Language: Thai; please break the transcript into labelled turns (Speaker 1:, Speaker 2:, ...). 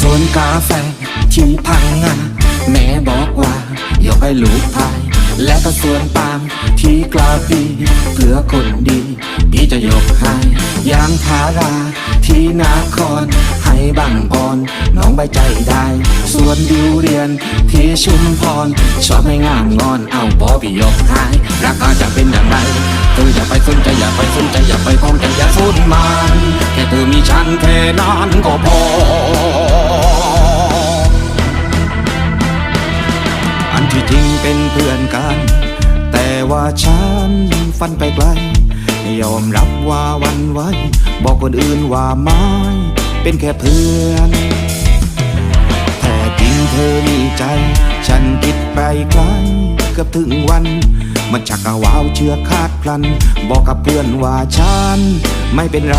Speaker 1: สวนกาแฟที่พังงาแม่บอกว่าอยากให้ลูกพาย และก็สวนปาล์มที่กลาปีเพื่อคนดี พี่จะยกให้ยางพาราที่นาคอนให้บังออน น้องใบใจได้ สวนดิวเรียนที่ชุมพร ชอบให้งามงอนเอาบอพี่ยกให้ราคาจะเป็นอย่างไรเธออย่าไปสนใจอย่าไปสนใจอย่าไปคล้องใจอย่าสุนมันแค่เธอมีฉันแค่นั้นก็พอ ที่จริงเป็นเพื่อนกัน แต่ว่าฉันฟันไปไกล ยอมรับว่าวันไหวบอกคนอื่นว่าไม่เป็นแค่เพื่อนแท้จริงเธอมีใจ ฉันคิดไปไกลเกือบถึงวัน มันชักกะวาวเชื่อคาดพลัน บอกกับเพื่อนว่าฉันไม่เป็นไร